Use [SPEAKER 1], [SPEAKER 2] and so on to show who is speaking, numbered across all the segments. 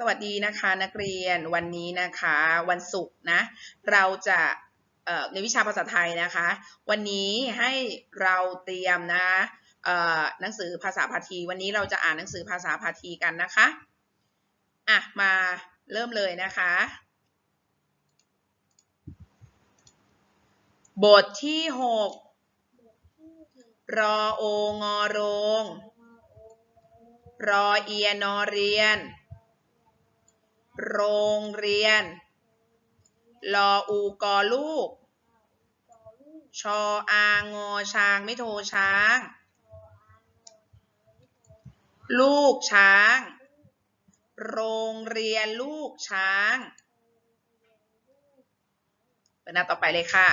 [SPEAKER 1] สวัสดีนะคะนักเรียนวันนี้นะคะวันศุกร์นะเราจะในวิชาภาษาไทยนะคะ วันนี้ให้เราเตรียมนะหนังสือภาษาพาที วันนี้เราจะอ่านหนังสือภาษาพาทีกันนะคะอะมาเริ่มเลยนะคะ บทที่ 6 รอโองอโรง รอเอียนอเรียน โรงเรียน ลออูกอลูก ชออางอช้างไม่โทช้าง ลูกช้าง โรงเรียนลูกช้างเปิดหน้าต่อไปเลยค่ะ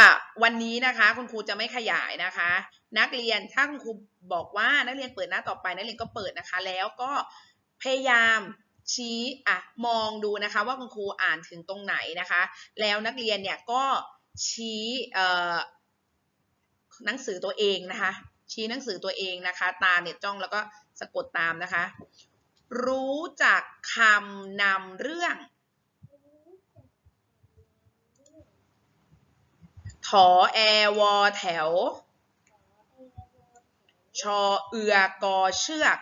[SPEAKER 1] อะวันนี้นะคะคุณครูจะไม่ขยายนะคะ นักเรียนถ้าคุณครูบอกว่านักเรียนเปิดหน้าต่อไปนักเรียนก็เปิดนะคะ แล้วก็พยายามชี้อะมองดูนะคะว่าคุณครูอ่านถึงตรงไหนนะคะ แล้วนักเรียนเนี่ยก็ชี้เอ่อหนังสือตัวเองนะคะ ชี้หนังสือตัวเองนะคะ ตาเนี่ยจ้องแล้วก็สะกดตามนะคะ รู้จักคำนำเรื่องถอแอวอแถว ชอเอือกอเชือก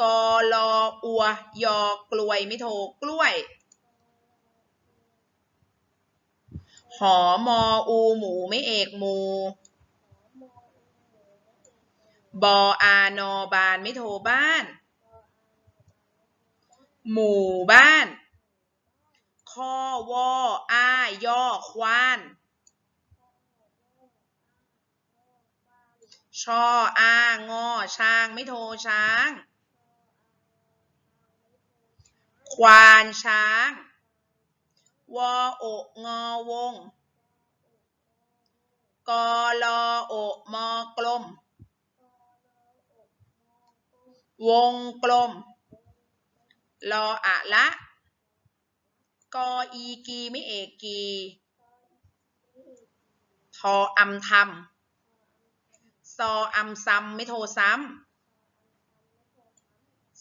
[SPEAKER 1] กอลออัวยอกลวยไม่โทกล้วย หอมออูหมูไม่เอกหมู บออานอบานไม่โทบ้าน หมู่บ้าน ข้อวออ้ายย่อควาน ช่ออ้างอช้าง ไม่โทช้าง ควานช้าง วอโองอวง กอลอโอมอกลม วงกลมรออะละ กออีกีไม่เอกกี ทออำทำ ซออำซ้ำไม่โทรซ้ำ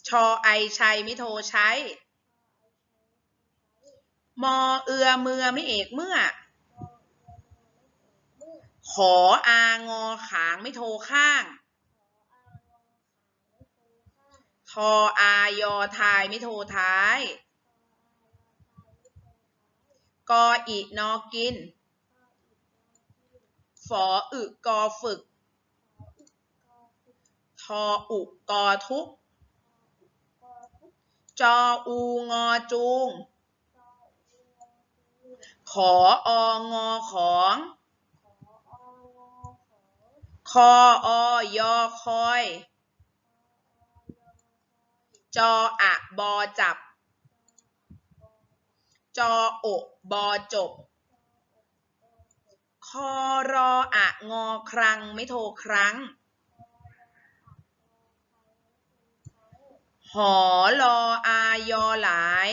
[SPEAKER 1] ชอไอชัยไม่โทรใช้ มอเอือเมือไม่เอกเมื่อ ขออางอขางไม่โทรข้าง ทออายอทายไม่โทรท้าย กออีนอกินฝออึกอฝึก ทออุกอทุก จออูงอจูง ขอองอของ คออยอคอย จออะบอจับ จอโอกบอจบคอรออะงอครังไม่โทรครั้ง หอลออายอหลาย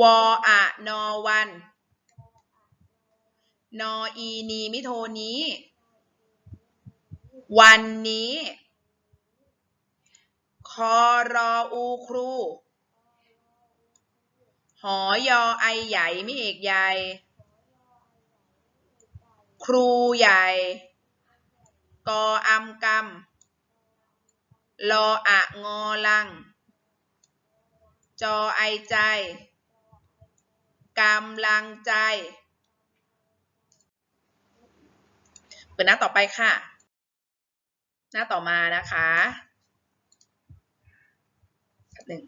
[SPEAKER 1] วออะนอวัน นออีนีมิโทนี้ วันนี้ คอรออูครู หอยอไอใหญ่ไม่เอกใหญ่ ครูใหญ่ กออำกำ ลออะงอลัง จอไอใจกำลังใจ เปิดหน้าต่อไปค่ะ หน้าต่อมานะคะหนึ่ง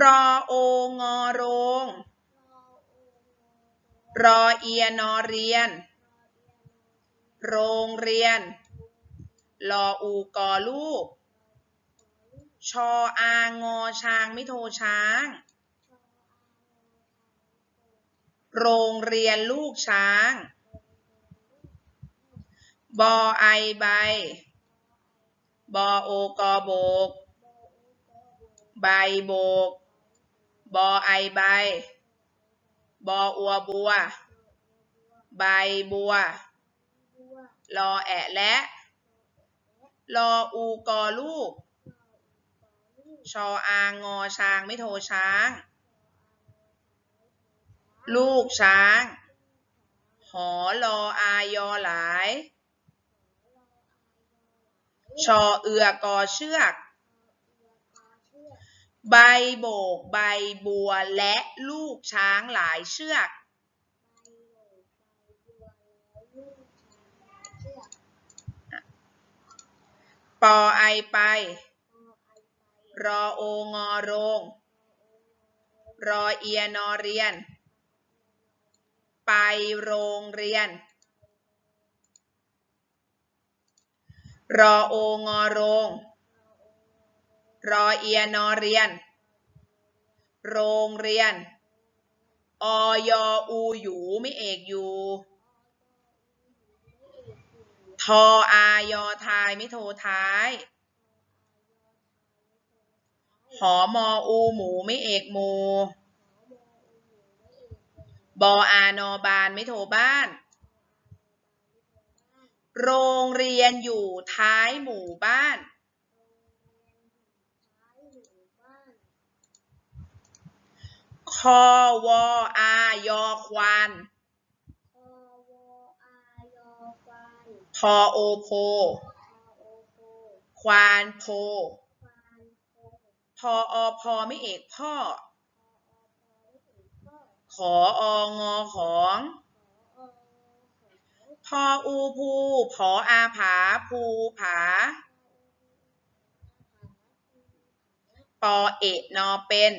[SPEAKER 1] รอโองอโรง รอเอียนอเรียน โรงเรียนลออูกอลูก ชออางอช้างไม่โทช้าง โรงเรียนลูกช้าง บอไอใบบอโอกอโบก ใบโบก บอไอใบ บออัวบัว ใบบัว รอแอะและ รออูกอลูก ชออางอช้างไม่โทช้าง ลูกช้าง หอรออายอหลาย ชอเอือกอเชือก ใบโบกใบบัวและลูกช้างหลายเชือกปอไอไป รอโองอโรง รอเอียนอเรียน ไปโรงเรียน รอโองอโรง รอเอียนอเรียน โรงเรียน อย อูหยูไม่เอกอยู่ทออายอทายไม่โทท้าย หอมออู หมูไม่เอกหมูบออานอบานไม่โทบ้าน โรงเรียนอยู่ท้ายหมู่บ้าน คอวออายอควานพอโอโพ ควานโพ พออพอไม่เอกพ่อ ขอองอของ พออูภูผออาผาภูผา ปอเอนอเป็น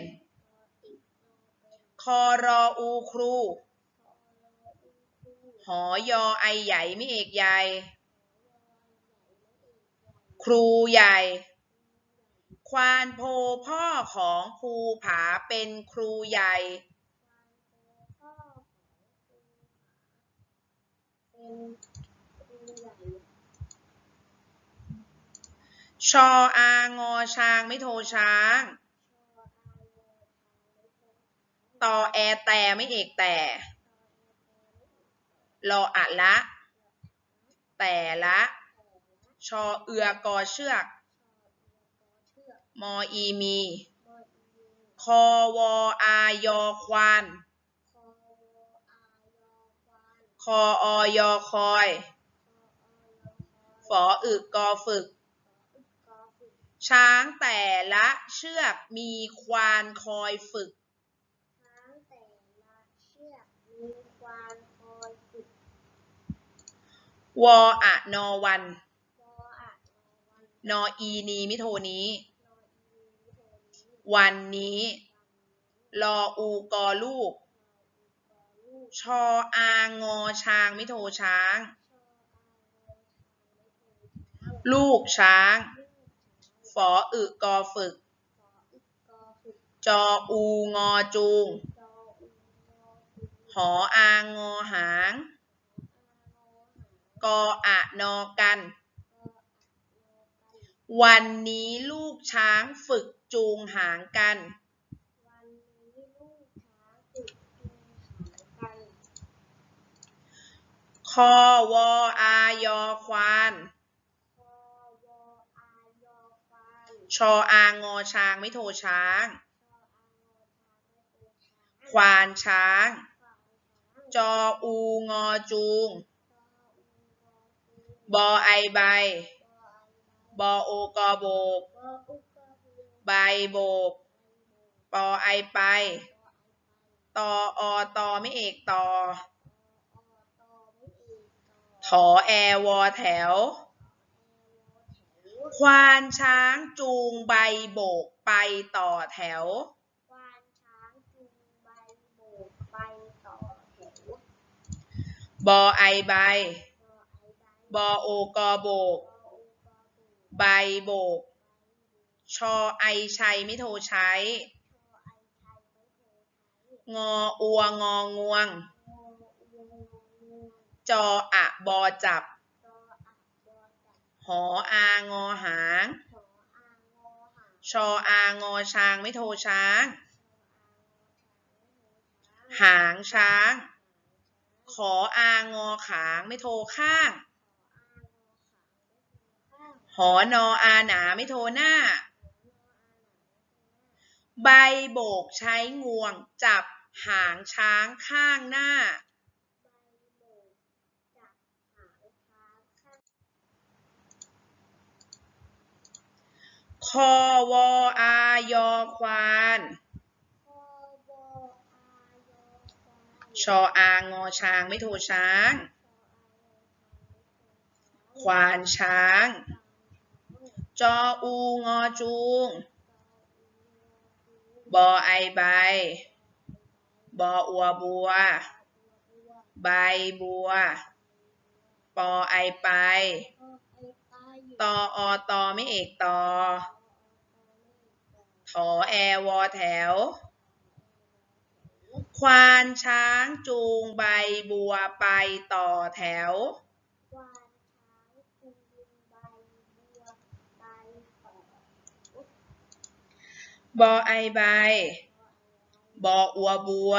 [SPEAKER 1] คอรออูครู หอยอไอใหญ่ไม่เอกใหญ่ ครูใหญ่ ควานโพพ่อของภูผาเป็นครูใหญ่ ชออางอช้างไม่โทช้างตอแอแต่ไม่เอกแต่รออะละ แต่ละ ชอเอือกอเชือก มออีมี คอวออายอควานคออยอคอย ฝออึกกอฝึก ช้างแต่ละเชือกมีควานคอยฝึก วออะนอวัน นออีนีมิโทนี้ วันนี้ รออูกอลูก ชออางอช้างมิโทช้าง ลูกช้าง ฝออึกอฝึก จออูงอจูง หออางอหาง กออะนอกัน วันนี้ลูกช้างฝึก จูงหางกันคอวออายอควานชออางอช้างไม่โทช้าง ควานช้าง จออูงอจูง บอไอใบ บอโอกอโบก ใบโบก ปอไอไป ตออตอไม่เอกตอถอแอวอแถว ควานช้างจูงใบโบกไปต่อแถว บอไอใบ บอโอกอโบก ใบโบก ชอไอชัยไม่โทใช้ งออัวงองวง จออะบอจับ หออางอหาง ชออางอช้างไม่โทช้าง หางช้าง ขออางอขางไม่โทข้างหอนออาหนาไม่โทหน้า ใบโบกใช้งวง จับหางช้างข้างหน้า คอวออายอควานชออางอช้างไม่โทช้าง ควานช้าง จออูงอจูง บอไอใบ บออัวบัว ใบบัว ปอไอไปตออตอไม่เอกตอถอแอวอแถว ควานช้างจูงใบบัวไปต่อแถว บอไอใบ บออัวบัว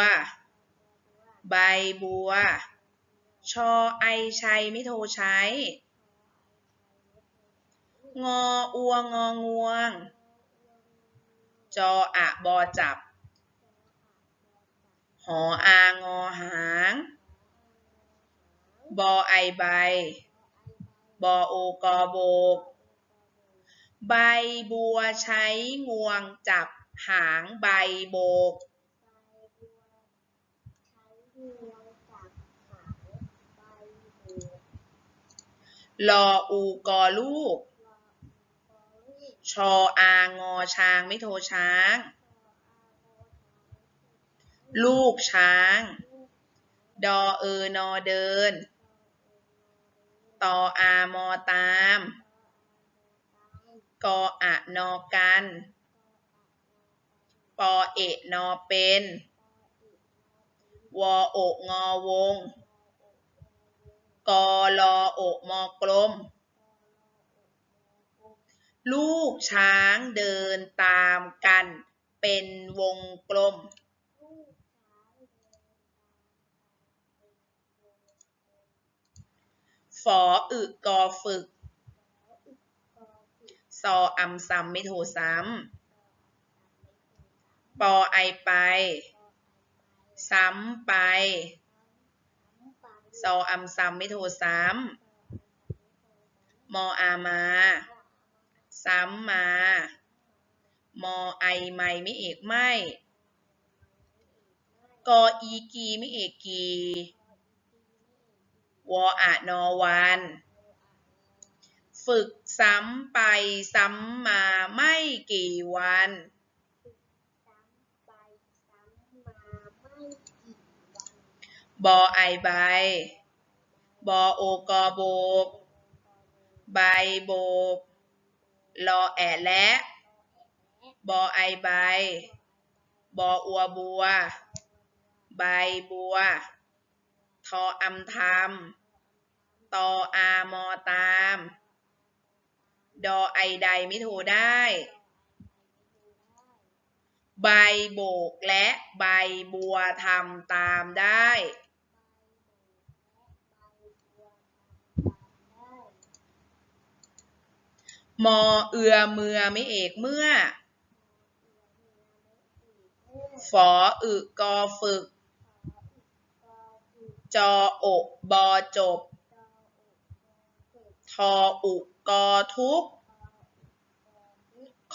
[SPEAKER 1] ใบบัว ชอไอชัยไม่โทใช้ งออัวงองวง จออะบอจับ หออางอหาง บอไอใบ บอโอกอโบก ใบบัวใช้งวงจับหางใบโบก ลออูกอลูก ชออางอช้างไม่โทช้าง ลูกช้าง ดอเออนอเดิน ตออามอตาม กออะนอกัน ปอเอะนอเป็น วอโอกงอวง กอลอโอกมอกลม ลูกช้างเดินตามกันเป็นวงกลมฝออึกอฝึก ซออำซ้ำไม่โทซ้ำปอไอไป ซ้ำไป ซออำซ้ำไม่โทซ้ำมออามา ซ้ำมา มอไอไม่ไม่เอกไม่กออีกีไม่เอกกี วออะนอวัน ฝึกซ้ำไปซ้ำมาไม่กี่วัน บอไอใบ บอโอกอโบก ใบโบก ลอแอะและ บอไอใบ บออัวบัว ใบบัว ทออำทำตออามอตาม ดอไอใดไม่โทได้ ใบโบกและใบบัวทำตามได้ มอเอือเมือไม่เอกเมื่อ ฝออึกอฝึก จออกบอจบ ทออุ กอทุก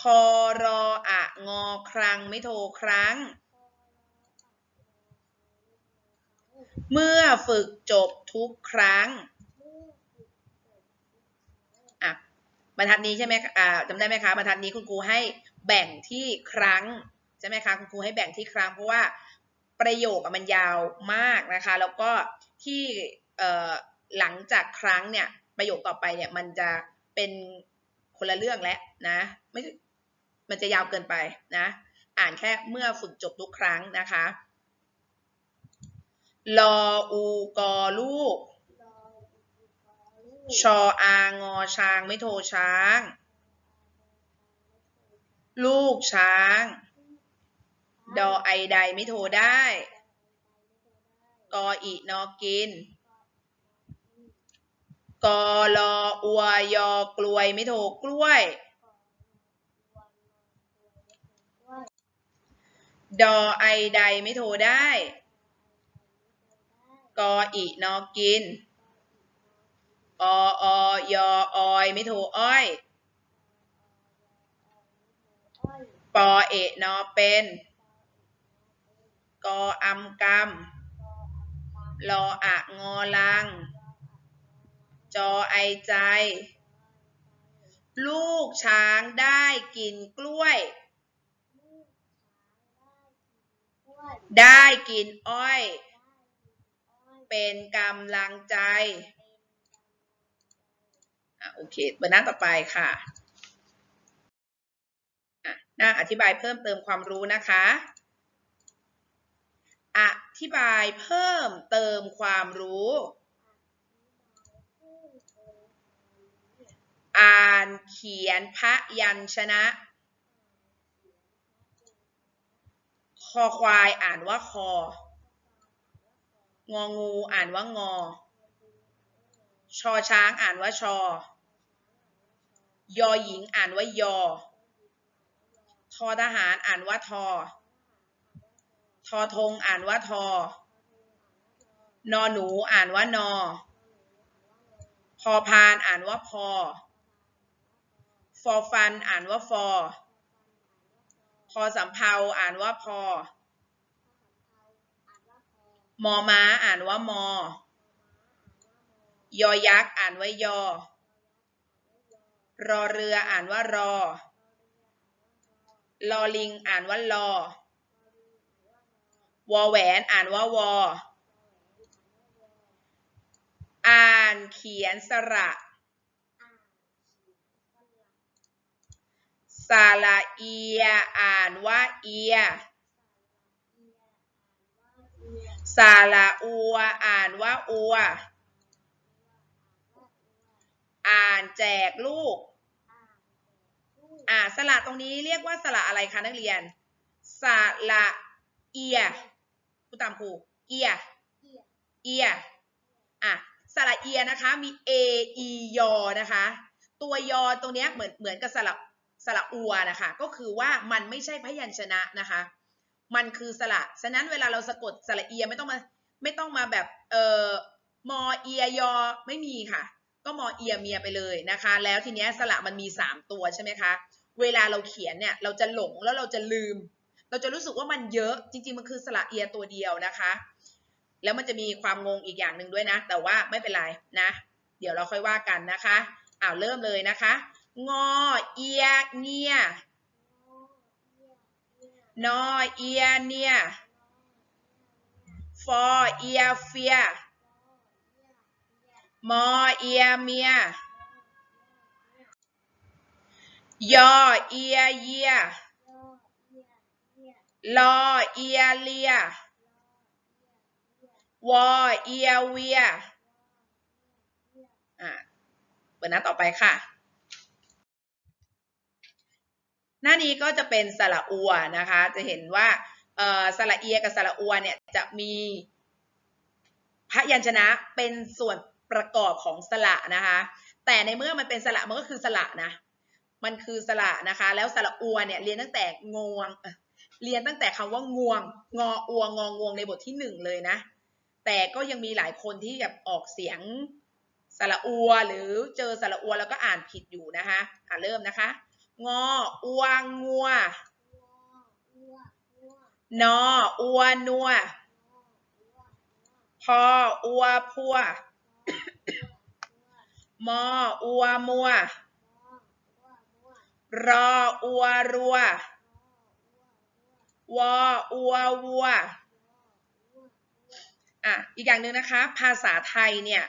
[SPEAKER 1] คอรออะงอครังไม่โทครั้ง เมื่อฝึกจบทุกครั้งอะบรรทัดนี้ใช่ไหมอ่าจำได้ไหมคะบรรทัดนี้คุณครูให้แบ่งที่ครั้งใช่ไหมคะคุณครูให้แบ่งที่ครั้งเพราะว่าประโยคมันยาวมากนะคะ แล้วก็ที่หลังจากครั้งเนี่ยประโยคต่อไปเนี่ยมันจะ เป็นคนละเรื่องแล้วนะไม่มันจะยาวเกินไปนะ อ่านแค่เมื่อฝึกจบทุกครั้งนะคะลออูกอลูกชออางอช้างไม่โทช้าง ลูกช้าง ดอไอใดไม่โทได้ กออีนอกิน กอลออวยอกลวยไม่โทกล้วย ดอไอใดไม่โทได้ กออีนอกิน อออยอออยไม่โทอ้อย ปอเอะนอเป็น กออำกำรออะงอลัง จอไอใจ ลูกช้างได้กินกล้วย ได้กินอ้อย เป็นกำลังใจอะโอเคเบอร์หน้าต่อไปค่ะอะหน้าอธิบายเพิ่มเติมความรู้นะคะอธิบายเพิ่มเติมความรู้ อ่านเขียนพระยัญชนะ คอควายอ่านว่าคอ งองูอ่านว่างอ ชอช้างอ่านว่าชอ ยอหญิงอ่านว่ายอ ทอทหารอ่านว่าทอ ทอธงอ่านว่าทอนอหนูอ่านว่านอพอพานอ่านว่าพอ ฟอฟันอ่านว่าฟอพอสำเภาอ่านว่าพอ มอม้าอ่านว่ามอ ยอยักษ์อ่านว่ายอ รอเรืออ่านว่ารอ ลอลิงอ่านว่าลอวอแหวนอ่านว่าวอ อ่านเขียนสระ สาระเอีย อ่านว่าเอีย สาระอัว อ่านว่าอัว อ่านแจกลูก อ่าสระตรงนี้เรียกว่าสระอะไรคะนักเรียน สระเอียผู้ตามครู เอีย เอีย อะสระเอียนะคะ มี a e ยอนะคะ ตัวยอตรงนี้เหมือนเหมือนกับสระ สระอัวนะคะ ก็คือว่ามันไม่ใช่พยัญชนะนะคะ มันคือสระ ฉะนั้นเวลาเราสะกดสระเอียไม่ต้องมาไม่ต้องมาแบบเอ่อมอเอียยอไม่มีค่ะ ก็มอเอียเมียไปเลยนะคะ แล้วทีเนี้ยสระมันมีสามตัวใช่ไหมคะ เวลาเราเขียนเนี่ยเราจะหลงแล้วเราจะลืม เราจะรู้สึกว่ามันเยอะจริง ๆ มันคือสระเอียตัวเดียวนะคะ แล้วมันจะมีความงงอีกอย่างหนึ่งด้วยนะ แต่ว่าไม่เป็นไรนะ เดี๋ยวเราค่อยว่ากันนะคะอ้าวเริ่มเลยนะคะ งอเอียเนียนอเอียเนียฟอเอียเฟียมอเอียเมียยอเอียเยียลอเอียเลียวอเอียเวียอะเปิดหน้าต่อไปค่ะ หน้านี้ก็จะเป็นสระอัวนะคะ จะเห็นว่าสระเอียกับสระอัวเนี่ยจะมีพยัญชนะเป็นส่วนประกอบของสระนะคะ แต่ในเมื่อมันเป็นสระมันก็คือสระนะ มันคือสระนะคะ แล้วสระอัวเนี่ยเรียนตั้งแต่งวง เรียนตั้งแต่คำว่างวง งออัวงองวงในบทที่หนึ่งเลยนะ แต่ก็ยังมีหลายคนที่แบบออกเสียงสระอัวหรือเจอสระอัวแล้วก็อ่านผิดอยู่นะคะอะเริ่มนะคะ งออัวงัวนออัวนัวพออัวพัวมออัวมัว รออัวรัว วออัววัว อะ อีกอย่างหนึ่งนะคะ ภาษาไทยเนี่ย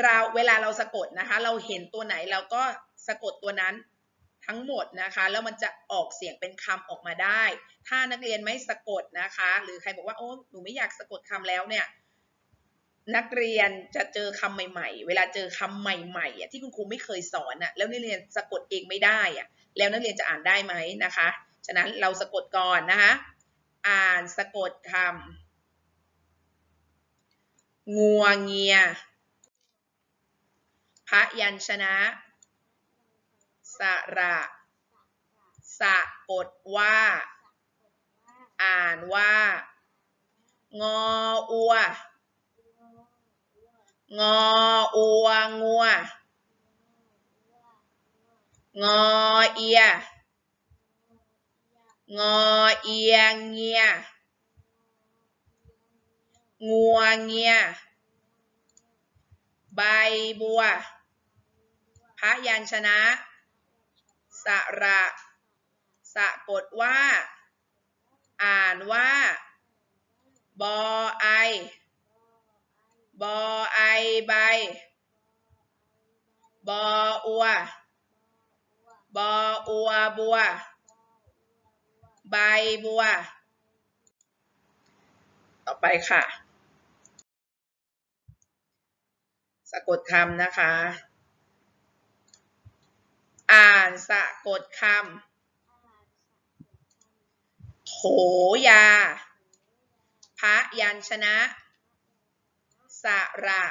[SPEAKER 1] เราเวลาเราสะกดนะคะ เราเห็นตัวไหนเราก็สะกดตัวนั้น ทั้งหมดนะคะแล้วมันจะออกเสียงเป็นคำออกมาได้ ถ้านักเรียนไม่สะกดนะคะ หรือใครบอกว่าโอ้หนูไม่อยากสะกดคำแล้วเนี่ยนักเรียนจะเจอคำใหม่ ๆ เวลาเจอคำใหม่ๆที่คุณครูไม่เคยสอนอะแล้วนักเรียนสะกดเองไม่ได้อะแล้วนักเรียนจะอ่านได้ไหมนะคะ ฉะนั้นเราสะกดก่อนนะคะ อ่านสะกดคำงัวเงียพยัญชนะ สระ สะกดว่า อ่านว่า งออัว งออัวงัว งอเอีย งอเอียงเงีย งัวเงีย ใบบัวพระยัญชนะ สระ สะกดว่า อ่านว่า บอไอ บอไอใบบออัว บออัวบัว ใบบัว ต่อไปค่ะ สะกดคำนะคะ อ่านสะกดคำโถยาพยัญชนะ สระ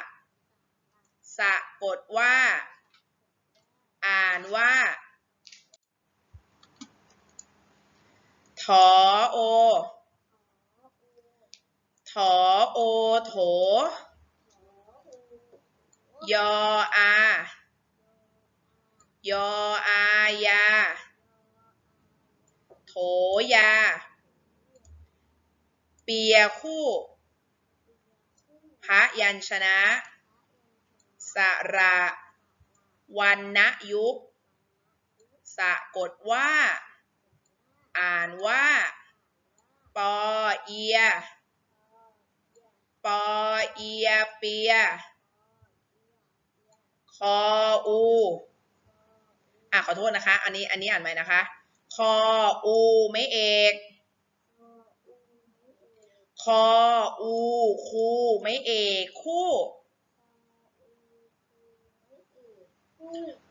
[SPEAKER 1] สะกดว่า อ่านว่าถอโอ ถอโอโถ ยออา ยออายา โถยา เปียคู่ พระยัญชนะ สระวันณยุกสะกดว่า อ่านว่า ปอเอีย ปอเอียเปีย คออู อะขอโทษนะคะ อันนี้อันนี้อ่านใหม่นะคะ คออูไม่เอกคออูคูไม่เอกคู่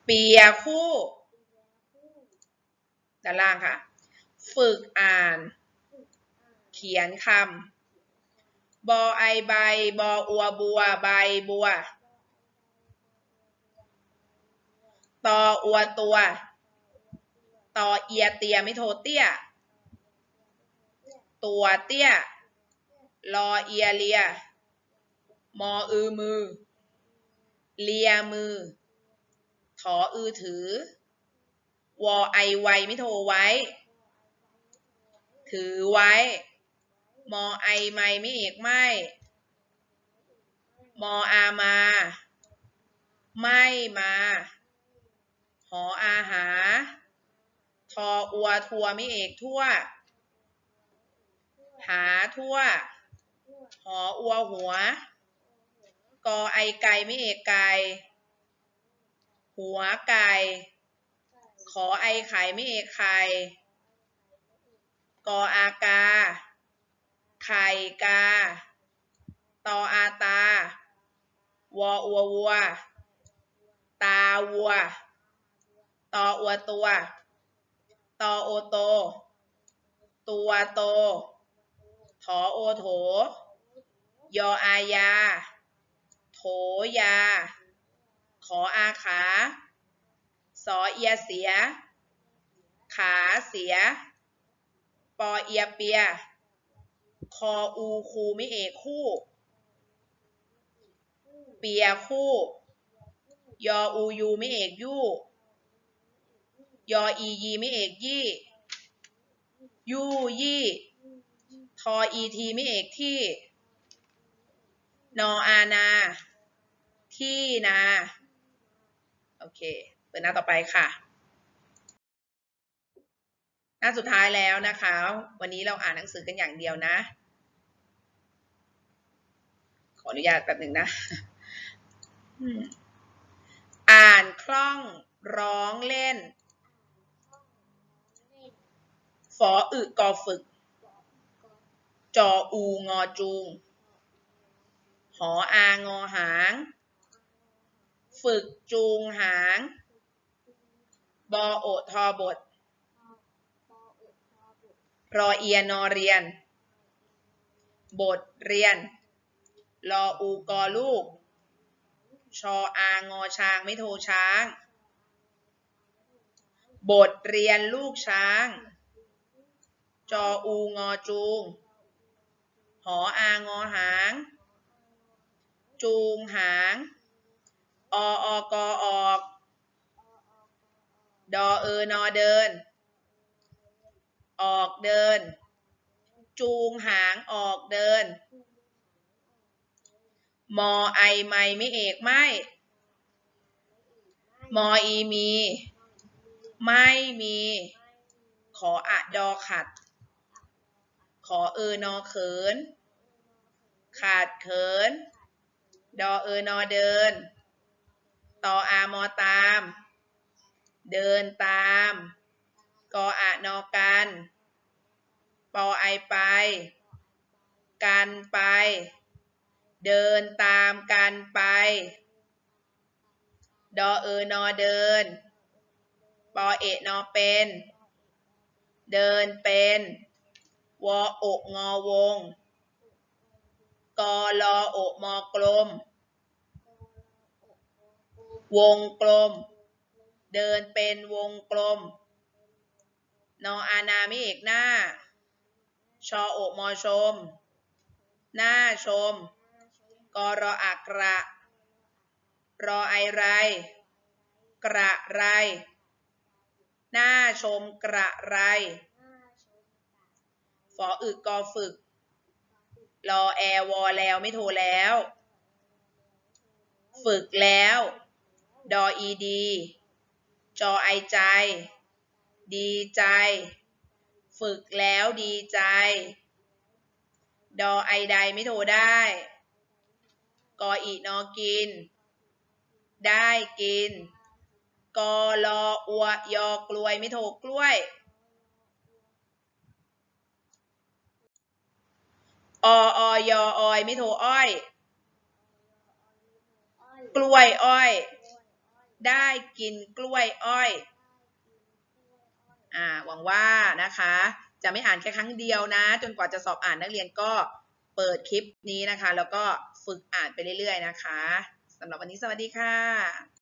[SPEAKER 1] เปียคู่ด้านล่างค่ะ ฝึกอ่าน เขียนคำบอไอใบบออัวบัวใบบัว ตออัวตัว ตอเอียเตียไม่โทเตี้ย ตัวเตี้ย รอเอียเลีย มออือมือ เลียมือ ถออือถือ วอไอไวไม่โทไว้ ถือไว้ มอไอไม่ไม่เอกไม่ มออามา ไม่มา หออาหา ทออัวทัวไม่เอกทั่ว หาทั่ว หออัวหัว กอไอไก่ไม่เอกไก่ หัวไก่ ขอไอไข่ไม่เอกไข่ กออากา ไข่กา ตออาตา วออัววัว ตาวัว ตออัวตัว ตอโอโต ตัวโต ถอโอโถ ยออายา โถยา ขออาขา สอเอียเสีย ขาเสีย ปอเอียเปีย คออูคูไม่เอกคู่ เปียคู่ ยออูยูไม่เอกยู่ ยออียีไม่เอกยี่ยู่ยี่ทออีทีไม่เอกที่ นออานา ที่นา โอเค เปิดหน้าต่อไปค่ะ หน้าสุดท้ายแล้วนะคะ วันนี้เราอ่านหนังสือกันอย่างเดียวนะ ขออนุญาตแป๊บหนึ่งนะอืมอ่านคล่องร้องเล่น ฝออึกอฝึก จออูงอจูง หออางอหาง ฝึกจูงหาง บอโอทอบท รอเอียนอเรียน บทเรียน รออูกอลูก ชออางอช้างไม่โทช้าง บทเรียนลูกช้าง จออูงอจูง หออางอหาง จูงหาง อออกอออก ดอเออนอเดิน ออกเดิน จูงหางออกเดิน มอไอไม่ไม่เอกไม่มออีมี ไม่มี ขออะดอขัด ขอเออนอเขิน ขาดเขิน ดอเออนอเดิน ตออามอตาม เดินตาม กออะนอกัน ปอไอไป กันไป เดินตามกันไป ดอเออนอเดิน ปอเอะนอเป็น เดินเป็น วออกงอวง กอลอโอกมอกลม วงกลม เดินเป็นวงกลม นออานามิเอกหน้า ชอโอกมอชม หน้าชม กอรออักระ รอไอไร กระไร หน้าชมกระไร ฝออึกกอฝึก รอแอวอแล้วไม่โทรแล้ว ฝึกแล้ว ดออีดี จอไอใจ ดีใจ ฝึกแล้วดีใจ ดอไอใดไม่โทรได้ กออีนอกิน ได้กิน กอลออัวยอกลวยไม่โทรกล้วย อออยอออยไม่โทรอ้อย กล้วยอ้อย ได้กินกล้วยอ้อย อ่า หวังว่านะคะ จะไม่อ่านแค่ครั้งเดียวนะ จนกว่าจะสอบอ่านนักเรียนก็เปิดคลิปนี้นะคะ แล้วก็ฝึกอ่านไปเรื่อยๆนะคะสำหรับวันนี้สวัสดีค่ะ